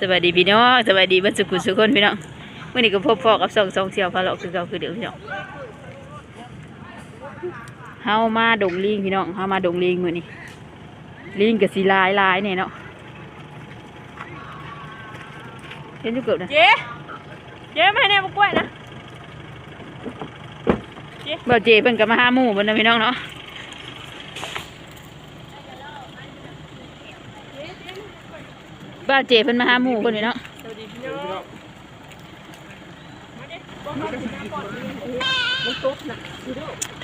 สวัสดีพี่น้องสวัสดีบรรสุขุสุกคนพี่น้องมื่อนี้ก็พบพ่อกับสองสองเสี่ยวพาเลาะคือเก่าคือเดิมพี่น้องเฮามาดงลิงพี่น้องเฮามาดงลิงมื้อนี้ลิงกับสีลายลายเนี่ยเนาะเห็นจุกเกิดนะเจ๊เจ๊มาให้แน่มากล้วยนะบ่าวเจเพิ่นก็มาหาหมู่เพิ่นนะพี่น้องเนาะ บ่าเจเพิ่นมาหาหมู่เพิ่นนี่เนาะ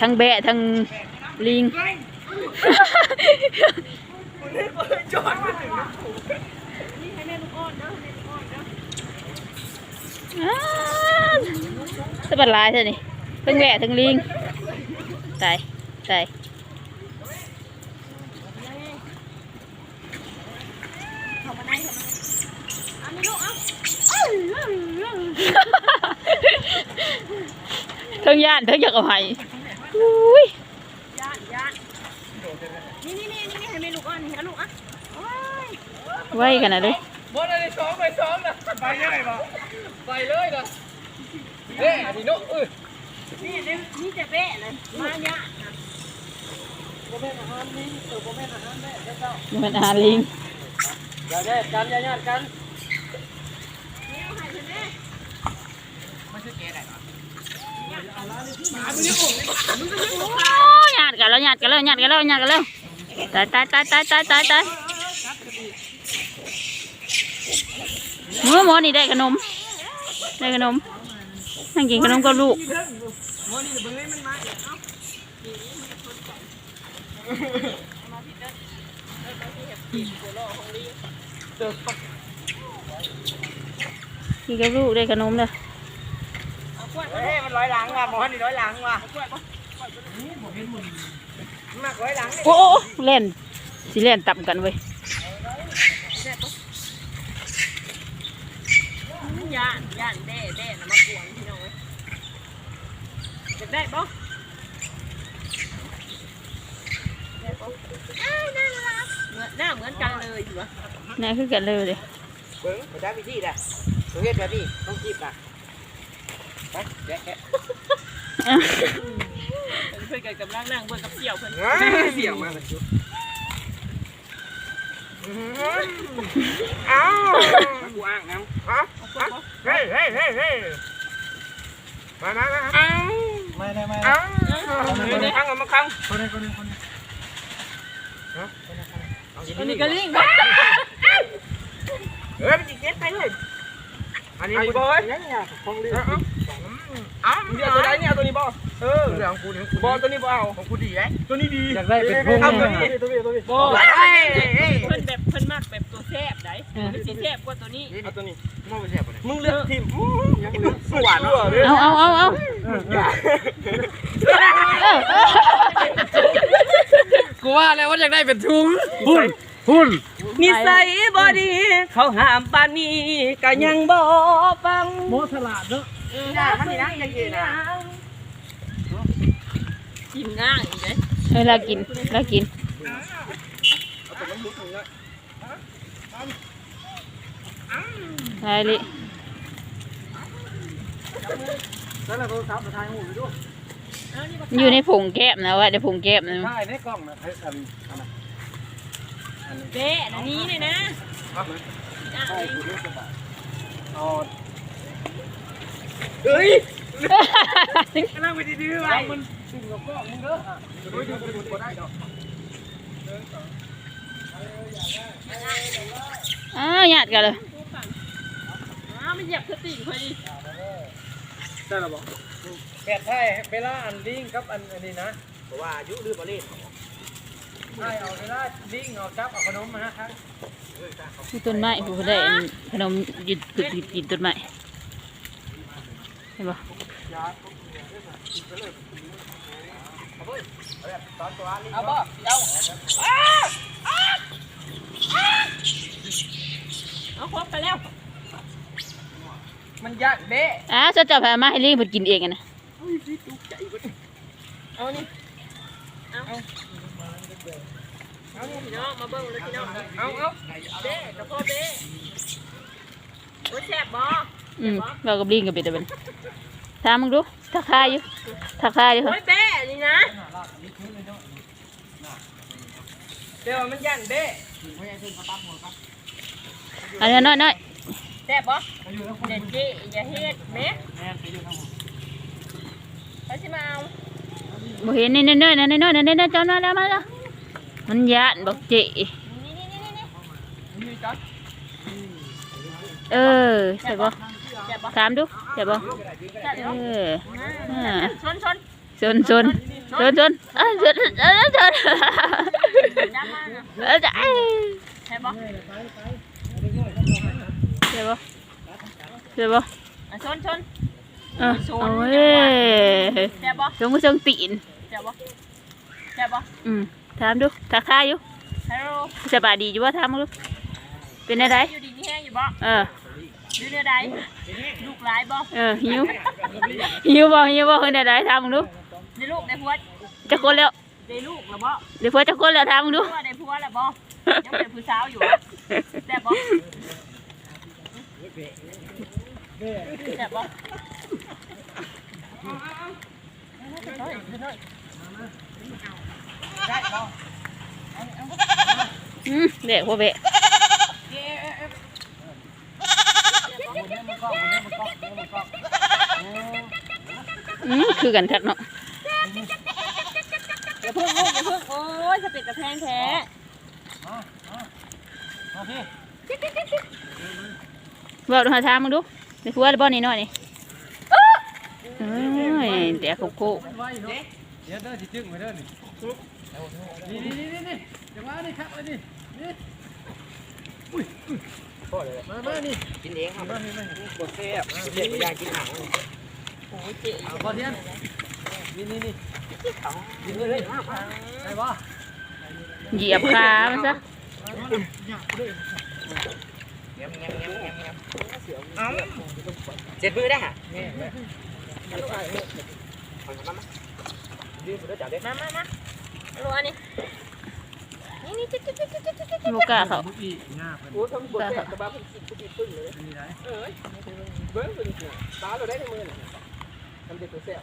ทั้งแบะทั้งลิงสะบัดลายเท่านี่ทั้งแบะทั้งลิงตายตาย ทั้ งย่านทั้งอยากเอาให้อุ้ยย่านย่านนี่นี่นี่นี่ให้แม่ลูกอ่อนนี่ฮะลูกอะโอ้ยไว้กันนะเลยบอลอะไรสองไปสองนะไปเลยบ่ไปเลยนะเด้อันนี้เนาะเออนี่เดี๋ยวนี่จะเป๊ะเลยมาเนี่ยนะมันอาหารลิงอย่าแยกกันอย่าญาติกันนี่เอาให้ฉันแม่ โอ้ หยาดกันแล้วหยาดกันแล้วหยาดกันแล้วหยาดกันแล้วตายตายตายตายตายตายตายหมูหมอนี่ได้ขนม ได้ขนมนั่งกินขนมกับลูกกินกับลูกได้ขนมเลย เฮ้ยมันร้อยหลังว่ะหมอนี่ร้อยหลังว่ะมากร้อยหลังโอ้โอ้โอ้เล่นสิเล่นต่ำกันเว้ยย่านย่านเด้เด้นะมากวนพี่น้องเว้ยจะได้ปะได้ปะอ้าวน่ารักเหมือนหน้าเหมือนกันเลยอยู่วะนี่คือกันเลยเลยเบิ้งไปได้วิธีแหละตัวเฮ็ดแบบนี้ต้องจีบอะ ไปแกะแกะเพื่อนกันกำลังนั่งเบิ่งกับเสี่ยวเพื่อนเสียงมาเลยอ้าวกูอ้างนะเฮ้ยเฮ้ยเฮ้ยเฮ้ยมามามาอ้าวไม่ได้ไม่ได้อ้าวนี่ข้างมาข้างคนนี้คนนี้คนนี้ฮะอันนี้ก็ลิงเฮ้ยมันจิเก็ตไปเลยอันนี้บอยนี่เนี่ยของเรืออ้าวเดี๋ยวตัวไหนเนี่ยตัว นี้บอเออเรื่องกูนี่บอตัวนี้บอเอาของกูดีไหมตัวนี้ดีอยากได้เป็นพงเอาตัวนี้ตัวนี้ตัวนี้โบเฮ้ยเฮ้ยเพิ่นแบบเพิ่นมากแบบตัวแซบได้มันสิแซบกว่าตัวนี้เอาตัวนี้มึงไปแซ่บมึงเลือกทีมสวรรค์เนาะเอาเอาเอาเอากูว่าแล้วว่าอยากได้เป็นทุงหุ่นหุ่นนิสัยบ่ดีเขาห้ามปานนี้ก็ยังบ่ฟังโมสลาดเนาะน่าทำนี่นะยังยืนนะ กินง่ายอยู่เด้เออเรากินเรากินไปลิแล้วเราโทรศัพท์มาถ่ายหูไปด้วยอยู่ในผงแก้มนะว่าในผงแก้มนะถ่ายในกล้องนะเฮ้ยอันอันนั้นเด้อันนี้เลยนะถ่ายหูด้วยสบายเอาเฮ้ย กำลังไปดื้อๆว่ะมันสิ่งกับกล้องมึงเด้อเฮ้ยดูดูดูได้ดอกอ้าวหยาดกันเลยอ้าวมันเหยียบสติพอดีได้หรอบอกแกะไทยเวลาอันลิงกับอันอันนี้นะเพราะว่าอายุลืมบอลลี่ใช่เอาเวลาลิงเอาจับเอาขนมมานะครับมีต้นไม้ผู้ได้อันขนมหยุดหยุดหยุดกินต้นไม้เห็นปะ เอาบ่เอาเอาครบไปแล้ว มันยากเด้อ้าวจะจับพามาให้ลิงมันกินเองอะนะเอานี่เอาเอานี่พี่น้องมาเบิ่งเลยพี่น้องเอาเอาเด้กับพ่อเด้อืมเรากับลิงกับเป็ดเป็น ถามมึงดูทักทายอยู่ทักทายอยู่โอ้ค่ะยเบ้นี่นะเดี๋ยวมันยันเด้อันนี้น้อยน้อยแซ่บบ่เด็ดจี้อย่าเฮ็ดแม่ไปสิมาเอาบ่เห็นนี่น้อยๆนะน้อยๆนะน้อยๆจำมาแล้วมาแล้วมันยานบอกเจนี่นี่นี่นี่นี่เออใช่บ่แซ่บบ่ ถามดูใช่บ่แซ่บเอบ่ออ่าชนชนชนชนชนชนอะชนชนชนจ้ามานะเออจะเอ้ยแซ่บบ่ใช่บ่ใช่บ่อะชนชนเออโอ้ยแซ่บบ่สงมือสงตีนแซ่บบ่แซ่บบ่อืมถามดูทักทายอยู่ฮัลโหลสบายดีอยู่บ่ถามมึงดูเป็นอะไรอยู่ดีนี่แห้งอยู่บ่เออ อยู่เนื้อใดลูกหลายบ่เออหิวหิวบ่หิวบ่เป็นอะไรถามมึงดูได้ลูกได้ผัวจะคนแล้วได้ลูกแล้วบ่เดี๋ยวพอจะคนแล้วถามมึงดูผัวได้ผัวแล้วบ่ยังเป็นผู้สาวอยู่บ่แซ่บบ่แซ่บบ่อืมเด็กพ่อเบะ อืมคือกันคักเนาะอย่าเพิ่งลูกอย่าเพิ่งโอ้ยสะเป็ดกระแพงแท้บอกดูหาทางมึงดูในครัวหรือบ่นี่น้อยนี่เอ้ยแต่โคโค่เดี๋ยวเด้อสิจึงไปเด้อนี่นี่นี่นี่นี่จังหวะนี่ครับนี่นี่อุ้ยพ่อเลยมามานี่กินเองครับมานี่มานี่บดแซ่บเด็กอยากกินหางโอ้ย เจ๊เอาพอเดียนนี่นี่นี่กินเลยเลยได้ป่ะเหยียบขามันซะเจ็ดมือได้ฮะมามามาลูกอันนี้นี่นี่จิ๊ดจิ๊ดจิ๊ดจิ๊ดจิ๊ดจิ๊ดโมกล้าเขาโอ้ทำบดแซ่บกระบ้าเพิ่งกินกูกินปึ้งเลยเออเบิ้งเป็นตาเราได้ในมือ ทำเด็กตัวแซ่บ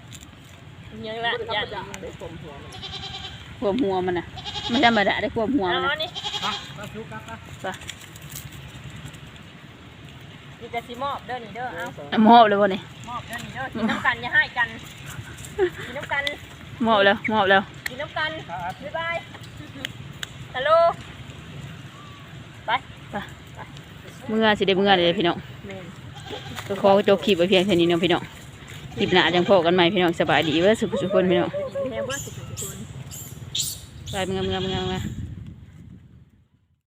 ยังละไม่ได้ยัธรรมดาได้ผมหัวขวบหัวมันน่ะไม่ธรรมดาได้ขวบหัวเอามันเอาน่ะนี่มาชุกครับนี่จะสิมอบเด้อนี่เด้อเอาอะมอบเลยบ่นี่มอบเด้อนี่เด้อกินน้ำกันอย่าให้กันกินน้ำกันมอบแล้วมอบแล้วกินน้ำกันบ๊ายบายฮัลโหลไปเมื่อสิได้เมื่อเลยพี่น้องแม่น ก็ขอจบคลิปไว้เพียงเท่านี้เนาะพี่น้อง คลิปหน้าจังพอกันใหม่พี่น้องสบายดีเว้อสุขสุขคนพี่น้องแม่เพื่อสุขสุขคนไปเมื่อเมื่อเมื่อเมื่อ